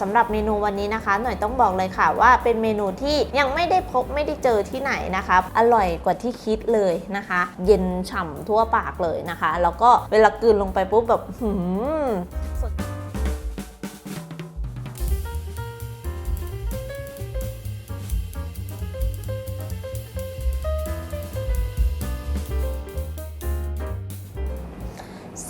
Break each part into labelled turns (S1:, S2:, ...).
S1: สำหรับเมนูวันนี้นะคะ หน่อยต้องบอกเลยค่ะว่าเป็นเมนูที่ยังไม่ได้พบไม่ได้เจอที่ไหนนะคะ อร่อยกว่าที่คิดเลยนะคะ เย็นฉ่ำทั่วปากเลยนะคะ แล้วก็เวลากลืนลงไปปุ๊บแบบหืมส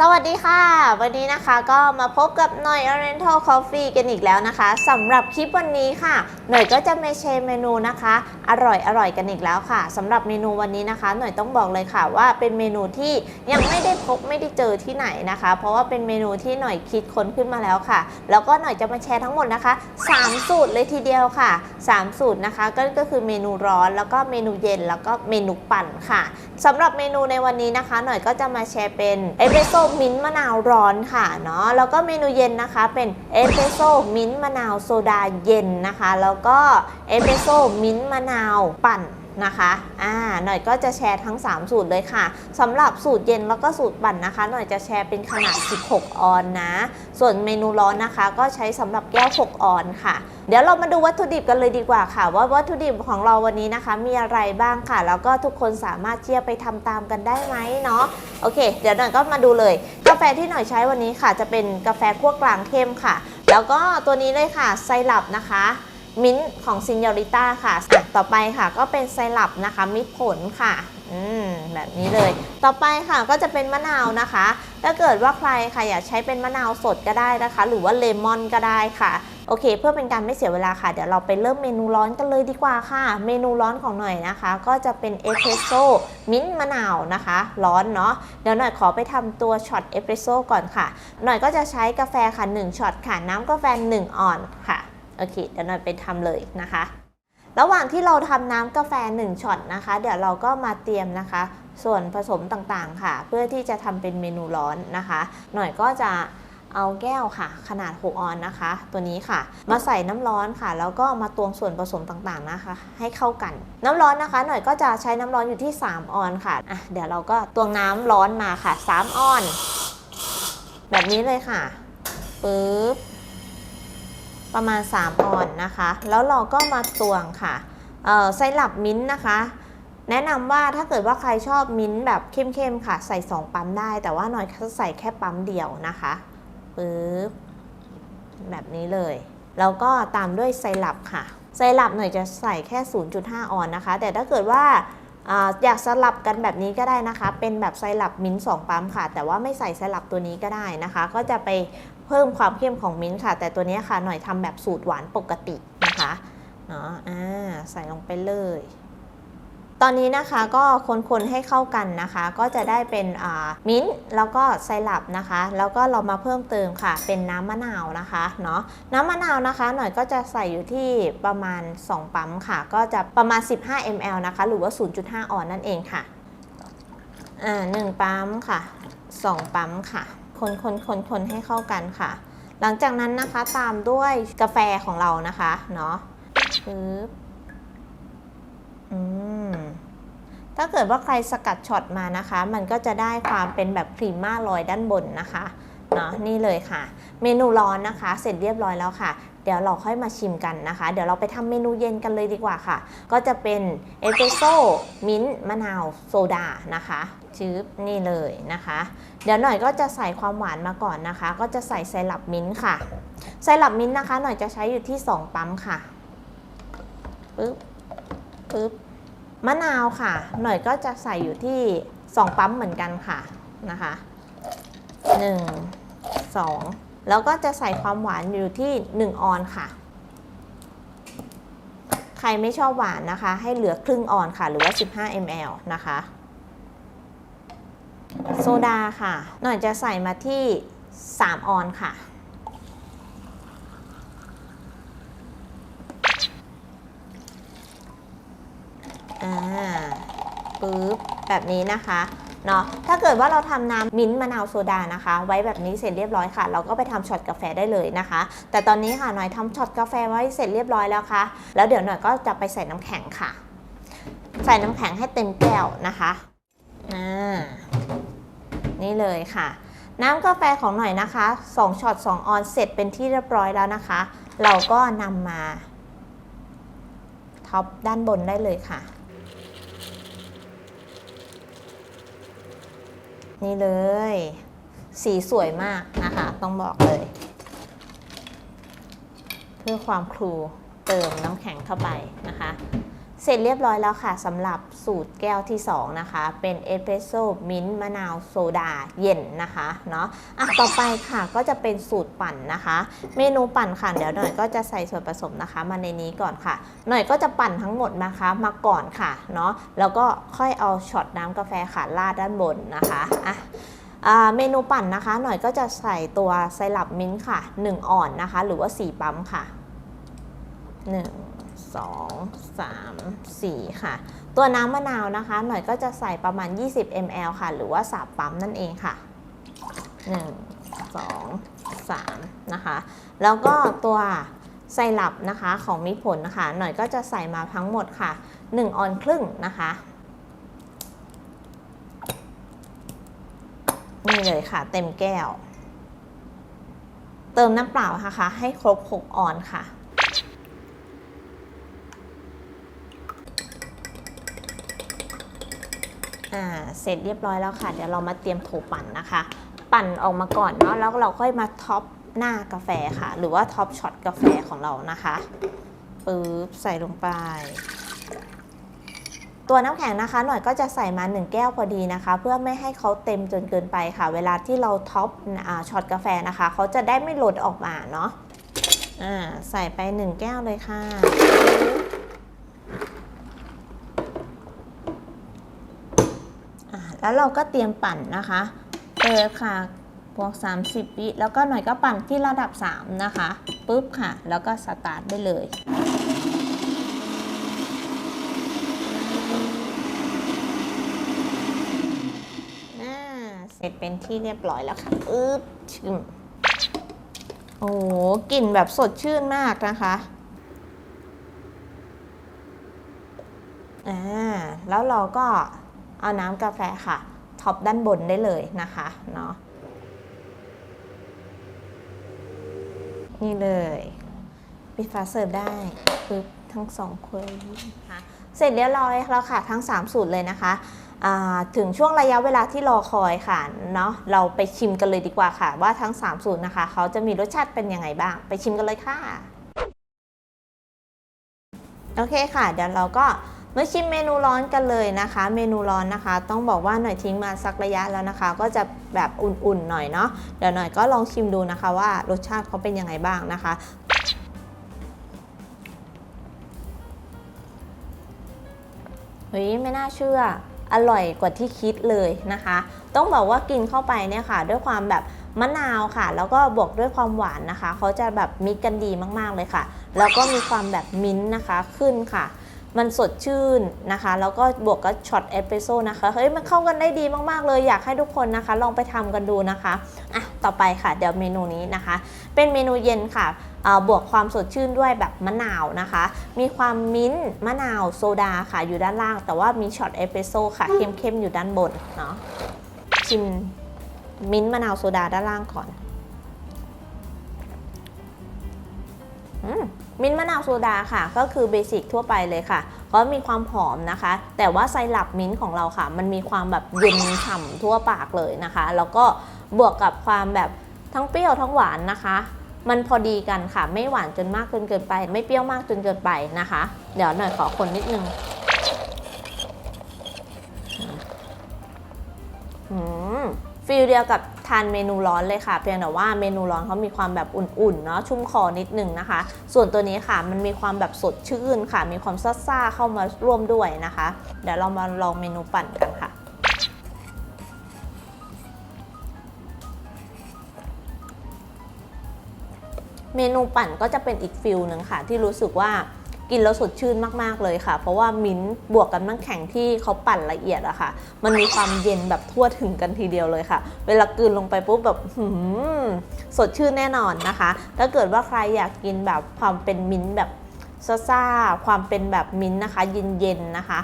S1: สวัสดีค่ะ วันนี้นะคะก็มาพบกับหน่อย Oriental Coffee กันอีกแล้วนะคะสำหรับคลิปวันนี้ค่ะ หน่อยก็จะมาแชร์เมนูนะคะ อร่อยอร่อยกันอีกแล้วค่ะสำหรับเมนูวันนี้นะคะ หน่อยต้องบอกเลยค่ะว่าเป็นเมนูที่ยังไม่ได้พบไม่ได้เจอที่ไหนนะคะ เพราะว่าเป็นเมนูที่หน่อยคิดค้นขึ้นมาแล้วค่ะ แล้วก็หน่อยจะมาแชร์ทั้งหมดนะคะ 3 สูตรเลยทีเดียวค่ะ 3 สูตรนะคะก็ก็คือเมนูร้อนแล้วก็เมนูเย็นแล้วก็เมนูปั่นค่ะสำหรับเมนูในวันนี้นะคะ หน่อยก็จะมาแชร์เป็นเอสเปรสโซ่มิ้นต์มะนาวร้อนค่ะเนาะแล้วก็เมนูเย็นนะคะเป็นเอสเปรสโซ่มิ้นต์มะนาวโซดาเย็นนะคะ แล้วก็เอสเปรสโซ่มิ้นต์มะนาวปั่น นะคะอ่าหน่อยก็จะแชร์ทั้ง 3 สูตรเลยค่ะสำหรับสูตรเย็นแล้วก็สูตรปั่นนะคะ หน่อยจะแชร์เป็นขนาด 16 ออนนะ ส่วนเมนูร้อนนะคะ ก็ใช้สำหรับแก้ว 6 ออนค่ะ เดี๋ยวเรามาดูวัตถุดิบกันเลยดีกว่าค่ะ ว่าวัตถุดิบของเราวันนี้นะคะ มีอะไรบ้างค่ะ แล้วก็ทุกคนสามารถเที่ยวไปทำตามกันได้ไหมเนาะโอเค เดี๋ยวหน่อยก็มาดูเลย กาแฟที่หน่อยใช้วันนี้ค่ะ จะเป็นกาแฟคั่วกลางเข้มค่ะ แล้วก็ตัวนี้เลยค่ะไซรัปนะคะ มิ้นท์ของซินยอริต้าค่ะ ต่อไปค่ะก็เป็นไซรัปนะคะ มิตรผลค่ะอืมแบบนี้เลย ต่อไปค่ะก็จะเป็นมะนาวนะคะ ถ้าเกิดว่าใครค่ะอยากใช้เป็นมะนาวสดก็ได้นะคะ หรือว่าเลมอนก็ได้ค่ะ โอเค เพื่อเป็นการไม่เสียเวลาค่ะ เดี๋ยวเราไปเริ่มเมนูร้อนกันเลยดีกว่าค่ะ เมนูร้อนของหน่อยนะคะ ก็จะเป็นเอสเปรสโซ่มิ้นท์มะนาวนะคะ ร้อนเนาะ เดี๋ยวหน่อยขอไปทำตัวช็อตเอสเปรสโซ่ก่อนค่ะ หน่อยก็จะใช้กาแฟค่ะ1ช็อตค่ะ น้ำกาแฟ1ออนค่ะ โอเคเดี๋ยวหน่อยไปทำเลยนะคะ ระหว่างที่เราทำน้ำกาแฟ1ช็อตนะคะ เดี๋ยวเราก็มาเตรียมนะคะ ส่วนผสมต่างๆค่ะ เพื่อที่จะทำเป็นเมนูร้อนนะคะ หน่อยก็จะเอาแก้วค่ะ ขนาด 6 ออนนะคะ ตัวนี้ค่ะ มาใส่น้ำร้อนค่ะ แล้วก็มาตวงส่วนผสมต่างๆนะคะ ให้เข้ากัน น้ำร้อนนะคะ หน่อยก็จะใช้น้ำร้อนอยู่ที่ 3 ออนค่ะอะ เดี๋ยวเราก็ตวงน้ำร้อนมาค่ะ 3 ออน แบบนี้เลยค่ะปึ๊บ ประมาณ 3ออนนะคะ แล้วเราก็มาตวงค่ะเอ่อไซรัปมิ้นท์นะคะ แนะนำว่าถ้าเกิดว่าใครชอบมิ้นท์แบบเข้มๆค่ะ ใส่ 2 ปั๊มได้ แต่ว่าหน่อยจะใส่แค่ปั๊มเดียวนะคะปึ๊บแบบนี้เลย แล้วก็ตามด้วยไซรัปค่ะ ไซรัปหน่อยจะใส่แค่ 0.5 ออนนะคะ แต่ถ้าเกิดว่าอยากสลับกันแบบนี้ก็ได้นะคะ เป็นแบบไซรัปมิ้นท์2ปั๊มค่ะ แต่ว่าไม่ใส่ไซรัปตัวนี้ก็ได้นะคะ ก็จะไป เพิ่มความเข้มของมิ้นท์ค่ะ แต่ตัวนี้ค่ะหน่อยทำแบบสูตรหวานปกตินะคะเนาะอ่าใส่ลงไปเลย ตอนนี้นะคะก็คนๆให้เข้ากันนะคะ ก็จะได้เป็นมิ้นท์แล้วก็ไซรัปนะคะ แล้วก็เรามาเพิ่มเติมค่ะ เป็นน้ำมะนาวนะคะเนาะน้ำมะนาวนะคะ หน่อยก็จะใส่อยู่ที่ประมาณ 2 ปั๊มค่ะ ก็จะประมาณ 15 ml นะคะ หรือว่า 0.5 ออนนั่นเองค่ะอ่าหนึ่งปั๊มค่ะ 2 ปั๊มค่ะ คนคนคนคนให้เข้ากันค่ะ หลังจากนั้นนะคะตามด้วยกาแฟของเรานะคะเนาะปึ๊บอืมถ้าเกิดว่าใครสกัดช็อตมานะคะ มันก็จะได้ความเป็นแบบครีมม่าลอยด้านบนนะคะเนาะนี่เลยค่ะ เมนูร้อนนะคะ เสร็จเรียบร้อยแล้วค่ะ ดี๋ยวเราค่อยมาชิมกันนะคะ เดี๋ยวเราไปทำเมนูเย็นกันเลยดีกว่าค่ะ ก็จะเป็นเอสเปรสโซ่มิ้นท์มะนาวโซดานะคะชื้บนี่เลยนะคะ เดี๋ยวหน่อยก็จะใส่ความหวานมาก่อนนะคะ ก็จะใส่ไซรัปมิ้นท์ค่ะไซรัปมิ้นท์นะคะ หน่อยจะใช้อยู่ที่ 2 ปั๊มค่ะปึ๊บปึ๊บมะนาวค่ะ หน่อยก็จะใส่อยู่ที่ 2 ปั๊มเหมือนกันค่ะนะคะ 1 2 แล้วก็จะใส่ความหวานอยู่ที่ 1 ออนค่ะ ใครไม่ชอบหวานนะคะ ให้เหลือครึ่งออนค่ะ หรือว่า 15 ml นะคะ โซดาค่ะ หน่อยจะใส่มาที่ 3 ออนค่ะ อ่า ปึ๊บ แบบนี้นะคะ เนาะถ้าเกิดว่าเราทำน้ำมิ้นท์มะนาวโซดานะคะ ไว้แบบนี้เสร็จเรียบร้อยค่ะ เราก็ไปทำช็อตกาแฟได้เลยนะคะ แต่ตอนนี้ค่ะหน่อยทำช็อตกาแฟไว้เสร็จเรียบร้อยแล้วค่ะ แล้วเดี๋ยวหน่อยก็จะไปใส่น้ำแข็งค่ะ ใส่น้ำแข็งให้เต็มแก้วนะคะอ่านี่เลยค่ะ น้ำกาแฟของหน่อยนะคะ2ช็อต2ออนเสร็จเป็นที่เรียบร้อยแล้วนะคะ เราก็นำมาท็อปด้านบนได้เลยค่ะ นี่เลย สีสวยมากนะคะ ต้องบอกเลย เพื่อความครูเติมน้ำแข็งเข้าไปนะคะ เสร็จเรียบร้อยแล้วค่ะสำหรับสูตรแก้วที่ 2 นะคะ เป็นเอสเปรสโซ่มิ้นท์มะนาวโซดาเย็นนะคะเนาะอะต่อไปค่ะก็จะเป็นสูตรปั่นนะคะ เมนูปั่นค่ะเดี๋ยวหน่อยก็จะใส่ส่วนผสมนะคะ มาในนี้ก่อนค่ะ หน่อยก็จะปั่นทั้งหมดนะคะมาก่อนค่ะเนาะแล้วก็ค่อยเอาช็อตน้ำกาแฟค่ะราดด้านบนนะคะอะเมนูปั่นนะคะ หน่อยก็จะใส่ตัวไซรัปมิ้นท์ค่ะ 1 อ่อนนะคะ หรือว่า 4 ปั๊มค่ะ 1 2 3 4 ค่ะ ตัวน้ำมะนาวนะคะ หน่อยก็จะใส่ประมาณ 20 ml ค่ะ หรือว่า3ปั๊มนั่นเองค่ะ 1 2 3 นะคะ แล้วก็ตัวไซรัปนะคะของมิผลนะคะ หน่อยก็จะใส่มาทั้งหมดค่ะ 1 ออนครึ่งนะคะนี่เลยค่ะ เต็มแก้ว เติมน้ำเปล่านะคะ ให้ครบ 6 ออนค่ะ อ่าเสร็จเรียบร้อยแล้วค่ะ เดี๋ยวเรามาเตรียมโถปั่นนะคะ ปั่นออกมาก่อนเนาะแล้วเราค่อยมาท็อปหน้ากาแฟค่ะ หรือว่าท็อปช็อตกาแฟของเรานะคะปึ๊บใส่ลงไป ตัวน้ำแข็งนะคะ หน่อยก็จะใส่มา 1 แก้วพอดีนะคะ เพื่อไม่ให้เขาเต็มจนเกินไปค่ะ เวลาที่เราท็อปอช็อตกาแฟนะคะเขาจะได้ไม่หล่นออกมาเนาะใส่ไป 1 แก้วเลยค่ะ อ่า แล้วเราก็เตรียมปั่นนะคะเปิดค่ะบวก30 วิแล้วก็หน่อยก็ปั่นที่ระดับ 3 นะคะปุ๊บค่ะ แล้วก็สตาร์ทได้เลยอ่าเสร็จเป็นที่เรียบร้อยแล้วค่ะอึ๊บชิมโอ้โหกลิ่นแบบสดชื่นมากนะคะอ่าแล้วเราก็ เอาน้ำกาแฟค่ะท็อปด้านบนได้เลยนะคะเนาะนี่เลยปิดฝาเสิร์ฟได้ปึ๊บทั้งสองคนนะคะเสร็จเรียบร้อยแล้วค่ะทั้ง 3 สูตรเลยนะคะถึงช่วงระยะเวลาที่รอคอยค่ะเนาะเราไปชิมกันเลยดีกว่าค่ะ ว่าทั้ง 3 สูตรนะคะ เขาจะมีรสชาติเป็นยังไงบ้าง ไปชิมกันเลยค่ะ โอเคค่ะ เดี๋ยวเราก็ มาชิมเมนูร้อนกันเลยนะคะ เมนูร้อนนะคะ ต้องบอกว่าหน่อยทิ้งมาสักระยะแล้วนะคะ ก็จะแบบอุ่นๆหน่อยเนาะเดี๋ยวหน่อยก็ลองชิมดูนะคะว่ารสชาติเขาเป็นยังไงบ้างนะคะเฮ้ยไม่น่าเชื่ออร่อยกว่าที่คิดเลยนะคะ ต้องบอกว่ากินเข้าไปเนี่ยค่ะ ด้วยความแบบมะนาวค่ะ แล้วก็บวกด้วยความหวานนะคะ เขาจะแบบมิกกันดีมากๆเลยค่ะ แล้วก็มีความแบบมิ้นท์นะคะขึ้นค่ะ มันสดชื่นนะคะ แล้วก็บวกกับช็อตเอสเปรสโซ่นะคะเฮ้ยมันเข้ากันได้ดีมากๆเลยอยากให้ทุกคนนะคะ ลองไปทำกันดูนะคะอะต่อไปค่ะ เดี๋ยวเมนูนี้นะคะ เป็นเมนูเย็นค่ะบวกความสดชื่นด้วยแบบมะนาวนะคะ มีความมิ้นท์มะนาวโซดาค่ะอยู่ด้านล่าง แต่ว่ามีช็อตเอสเปรสโซ่ค่ะเข้มๆอยู่ด้านบนเนาะชิมมิ้นท์มะนาวโซดาด้านล่างก่อน อืม มิ้นท์มะนาวโซดาค่ะ ก็คือเบสิกทั่วไปเลยค่ะ ก็มีความหอมนะคะ แต่ว่าไซรัปมิ้นท์ของเราค่ะ มันมีความแบบเย็นฉ่ำทั่วปากเลยนะคะ แล้วก็บวกกับความแบบทั้งเปรี้ยวทั้งหวานนะคะ มันพอดีกันค่ะ ไม่หวานจนมากจนเกินไป ไม่เปรี้ยวมากจนเกินไปนะคะ เดี๋ยวหน่อยขอคนนิดนึงฟีลเดียวกับ ทานเมนูร้อนเลยค่ะ เพียงแต่ว่าเมนูร้อนเขามีความแบบอุ่นๆเนาะชุ่มคอนิดนึงนะคะ ส่วนตัวนี้ค่ะมันมีความแบบสดชื่นค่ะ มีความซ่าๆเข้ามาร่วมด้วยนะคะ เดี๋ยวเรามาลองเมนูปั่นกันค่ะเมนูปั่นก็จะเป็นอีกฟิลหนึ่งค่ะ ที่รู้สึกว่า กินแล้วสดชื่นมากๆเลยค่ะ เพราะว่ามิ้นท์บวกกับน้ำแข็งที่เขาปั่นละเอียดอะค่ะ มันมีความเย็นแบบทั่วถึงกันทีเดียวเลยค่ะ เวลากลืนลงไปปุ๊บแบบหืมสดชื่นแน่นอนนะคะ ถ้าเกิดว่าใครอยากกินแบบความเป็นมิ้นท์แบบซ่าๆความเป็นแบบมิ้นท์นะคะเย็นๆนะคะ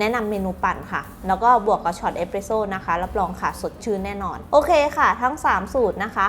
S1: แนะนำเมนูปั่นค่ะ แล้วก็บวกกับช็อตเอสเปรสโซ่นะคะ รับรองค่ะสดชื่นแน่นอน โอเคค่ะ ทั้ง 3 สูตรนะคะ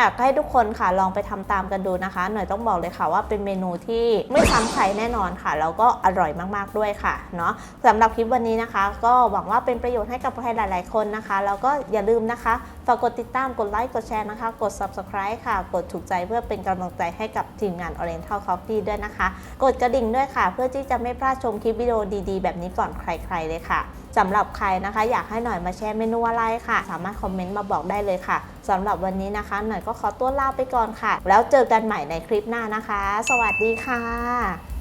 S1: อยากให้ทุกคนค่ะลองไปทำตามกันดูนะคะ หน่อยต้องบอกเลยค่ะว่าเป็นเมนูที่ไม่ซ้ำใครแน่นอนค่ะ แล้วก็อร่อยมากๆด้วยค่ะเนาะสำหรับคลิปวันนี้นะคะ ก็หวังว่าเป็นประโยชน์ให้กับใครหลาย ๆ คนนะคะ แล้วก็อย่าลืมนะคะฝากกดติดตามกดไลค์กดแชร์นะคะ กด subscribe ค่ะ กดถูกใจเพื่อเป็นกำลังใจให้กับทีมงาน Oriental Coffee ด้วยนะคะ กดกระดิ่งด้วยค่ะ เพื่อที่จะไม่พลาดชมคลิปวิดีโอดี ๆ แบบนี้ก่อนใคร ๆ เลยค่ะ สำหรับใครนะคะ อยากให้หน่อยมาแชร์เมนูอะไรค่ะ สามารถคอมเมนต์มาบอกได้เลยค่ะสำหรับวันนี้นะคะ หน่อยก็ขอตัวลาไปก่อนค่ะ แล้วเจอกันใหม่ในคลิปหน้านะคะ สวัสดีค่ะ